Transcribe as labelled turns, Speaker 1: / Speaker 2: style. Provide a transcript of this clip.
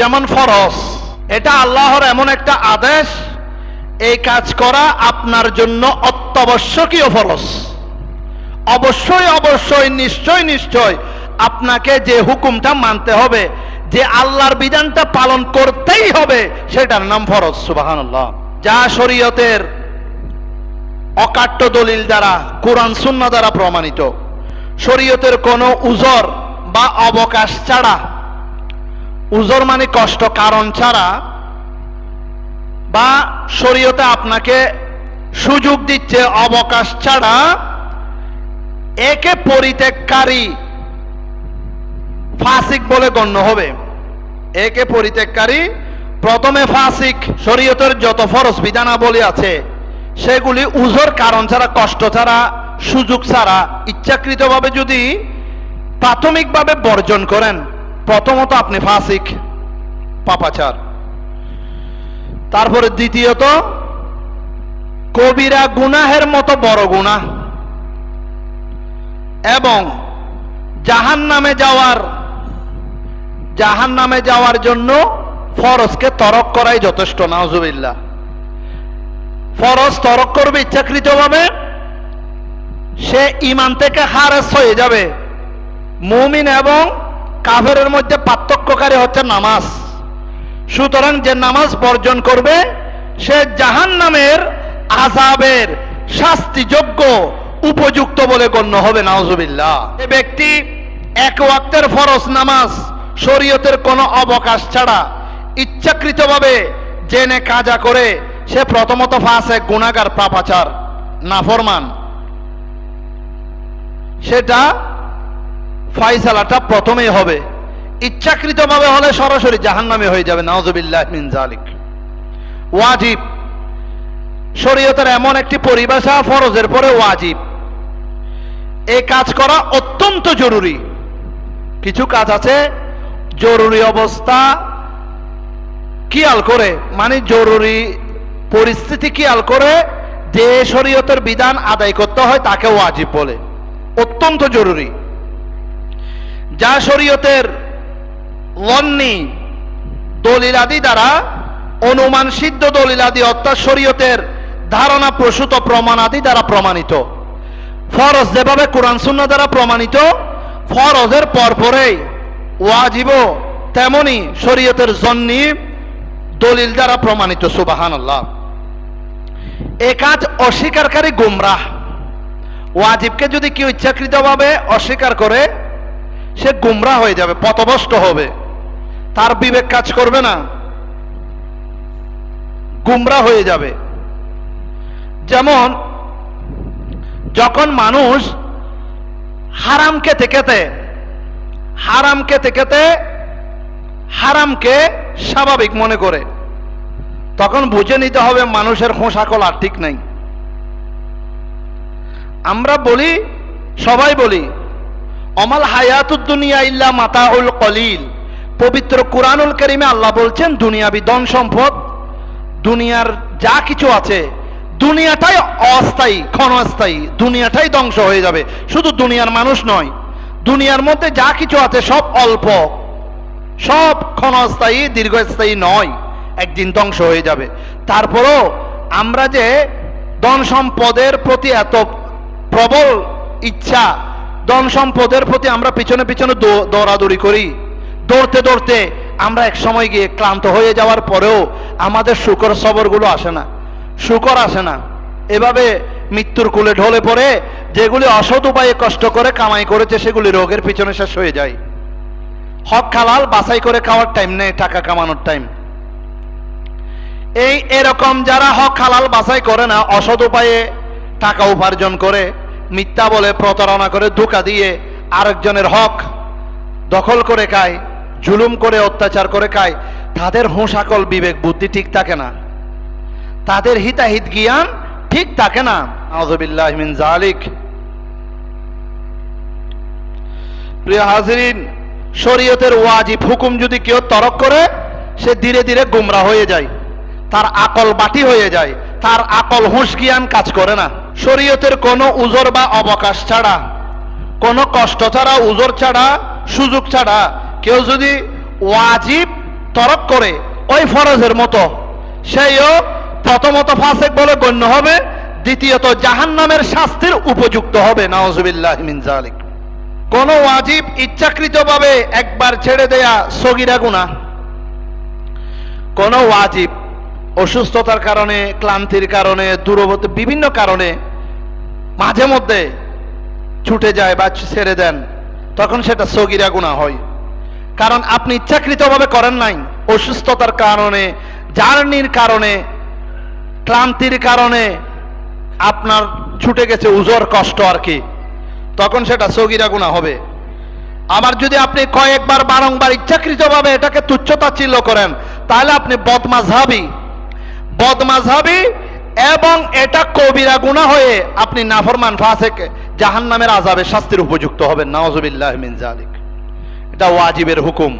Speaker 1: যেমন ফরজ। এটা আল্লাহর এমন একটা আদেশ, এই কাজ করা আপনার জন্য অত্যাবশ্যকীয় ফরজ। অবশ্যই অবশ্যই, নিশ্চয় নিশ্চয় আপনাকে যে হুকুমটা মানতে হবে, যে আল্লাহর বিধানটা পালন করতেই হবে, সেটার নাম ফরজ সুবাহান্লাহ যা শরীয়তের অকাট্য দলিল দ্বারা, কোরআন সুন্না দ্বারা প্রমাণিত। শরীয়তের কোনো উজর বা অবকাশ ছাড়া উজর মানে কষ্ট, কারণ ছাড়া বা শরীয়তে আপনাকে সুযোগ দিচ্ছে অবকাশ ছাড়া একে পরিত্যাগকারী ফাসিক বলে গণ্য হবে। একে পরিত্যাগকারী, প্রথমে ফাসিক শরীয়তের যত ফরজ বিধানাবলী আছে, সেগুলি উজোর, কারণ ছাড়া, কষ্ট ছাড়া, সুযোগ ছাড়া, ইচ্ছাকৃতভাবে যদি প্রাথমিকভাবে বর্জন করেন প্রথমত আপনি ফাসিক, পাপাচার। তারপরে দ্বিতীয়ত, কবিরা গুনাহের মতো বড় গুনাহ। এবং জাহান নামে যাওয়ার জাহান নামে যাওয়ার জন্য ফরজকে তরক করাই যথেষ্ট, নাউজুবিল্লাহ। ফরজ তরক করবে ইচ্ছাকৃতভাবে, সে ইমান থেকে হারেস হয়ে যাবে। মুমিন এবং কাফেরের মধ্যে পার্থক্যকারী হচ্ছে নামাজ। সুতরাং যে নামাজ বর্জন করবে, সে জাহান নামের আজাবের শাস্তিযোগ্য উপযুক্ত বলে গণ্য হবে নাওজুবিল্লাহ এ ব্যক্তি এক ওয়াক্তের ফরজ নামাজ শরীয়তের কোনো অবকাশ ছাড়া ইচ্ছাকৃতভাবে জেনে কাজা করে, সে প্রথমত ফাঁসে গুণাগার পাপাচার, নাফরমান। সেটা ফাইসালাটা প্রথমেই হবে। ইচ্ছাকৃতভাবে হলে সরাসরি জাহান্নামে হয়ে যাবে নাওজুবিল্লাহ মিন জালিক ওয়াজিব। শরীয়তের এমন একটি পরিভাষা ফরজের পরে ওয়াজিব। এই কাজ করা অত্যন্ত জরুরি। কিছু কাজ আছে জরুরি অবস্থা খেয়াল করে মানে জরুরি পরিস্থিতি খেয়াল করে যে শরীয়তের বিধান আদায় করতে হয় তাকে ওয়াজিব বলে। অত্যন্ত জরুরি। যা শরীয়তের লন্নি দলিলাদি দ্বারা অনুমান সিদ্ধ দলিলাদি অর্থাৎ শরীয়তের ধারণা প্রসূত প্রমাণাদি দ্বারা প্রমাণিত। ফরজ যেভাবে কোরআন শূন্য দ্বারা প্রমাণিত, ফরজের পরপরেই ওয়াজিব তেমনি শরীয়তের জন্নি দলিল দ্বারা প্রমাণিত সুবাহান আল্লাহ এ কাজ অস্বীকারী গুমরাহ। ওয়াজিবকে যদি কেউ ইচ্ছাকৃতভাবে অস্বীকার করে সে গুমরা হয়ে যাবে, পথভ্রষ্ট হবে। তার বিবেক কাজ করবে না। গুমরা হয়ে যাবে। যেমন যখন মানুষ হারাম খেতে খেতে, হারাম খেতে খেতে হারামকে স্বাভাবিক মনে করে, তখন বুঝে নিতে হবে মানুষের খোঁসাকল আর ঠিক নাই। আমরা বলি, সবাই বলি অমাল হায়াতুদ দুনিয়া ইল্লা মাতাউল কলিল। পবিত্র কুরআনুল করিমে আল্লাহ বলছেন, দুনিয়াবি ধন সম্পদ, দুনিয়ার যা কিছু আছে, দুনিয়াটাই অস্থায়ী, ক্ষণস্থায়ী, দুনিয়াটাই ধ্বংস হয়ে যাবে। শুধু দুনিয়ার মানুষ নয়, দুনিয়ার মধ্যে যা কিছু আছে সব অল্প, সব ক্ষণস্থায়ী, দীর্ঘস্থায়ী নয়, একদিন ধ্বংস হয়ে যাবে। তারপরও আমরা যে ধন সম্পদের প্রতি এত প্রবল ইচ্ছা ধন সম্পদের প্রতি আমরা পিছনে পিছনে দৌড়াদৌড়ি করি। দৌড়তে দৌড়তে আমরা এক সময় গিয়ে ক্লান্ত হয়ে যাওয়ার পরেও আমাদের শুকর সবরগুলো আসে না। শুকর আসে না। এভাবে মৃত্যুর কুলে ঢলে পড়ে যেগুলি অসৎ উপায়ে কষ্ট করে কামাই করেছে সেগুলি রোগের পিছনে শেষ হয়ে যায়। হক খালাল বাছাই করে খাওয়ার টাইম নেই, টাকা কামানোর টাইম এই এরকম যারা হক হালাল বাছাই করে না, অসৎ উপায়ে টাকা উপার্জন করে মিথ্যা বলে প্রতারণা করে, ধোকা দিয়ে আরেকজনের হক দখল করে খায়, জুলুম করে, অত্যাচার করে খায়, তাদের হোঁসাকল বিবেক, বুদ্ধি ঠিক থাকে না। তাদের হিতাহিত জ্ঞান ঠিক থাকে না। আউযুবিল্লাহ মিন জালিক প্রিয় হাজিরিন, শরীয়তের ওয়াজিব হুকুম যদি কেউ তরক করে, সে ধীরে ধীরে গুমরা হয়ে যায়। তার আকল বাটি হয়ে যায়। তার আকল হুঁশ জ্ঞান কাজ করে না। শরীয়তের কোনো উজর বা অবকাশ ছাড়া, কোনো কষ্ট ছাড়া, উজর ছাড়া, সুযোগ ছাড়া, কেউ যদি ওয়াজিব তরক করে ওই ফরজের মতো সেইও প্রথমত ফাসেক বলে গণ্য হবে, দ্বিতীয়ত জাহান্নামের শাস্তির উপযুক্ত হবে নাওজুবিল্লাহ মিন কোন ওয়াজিব ইচ্ছাকৃতভাবে একবার ছেড়ে দেয়া সগিরা গুনাহ। কোন ওয়াজিব অসুস্থতার কারণে, ক্লান্তির কারণে দূরবর্তী বিভিন্ন কারণে মাঝে মধ্যে ছুটে যায় বা ছেড়ে দেন, তখন সেটা সগিরা গুণা হয়। কারণ আপনি ইচ্ছাকৃতভাবে করেন নাই, অসুস্থতার কারণে, জার্নির কারণে, ক্লান্তির কারণে আপনার ছুটে গেছে উজোর কষ্ট আর কি, তখন সেটা সগিরা গুণা হবে। আবার যদি আপনি কয়েকবার বারংবার ইচ্ছাকৃতভাবে এটাকে তুচ্ছতা তুচ্ছতাচ্ছিল্য করেন, তাহলে আপনি বদমাঝহাবি বদমাঝহাবি এবং এটা কবিরা গুণা হয়ে আপনি নাফরমান ফাসেক জাহান্নামের আজাবের শাস্তির উপযুক্ত হবেন নওয়াজুবিল্লাহ মিন জালিক এটা ওয়াজিবের হুকুম।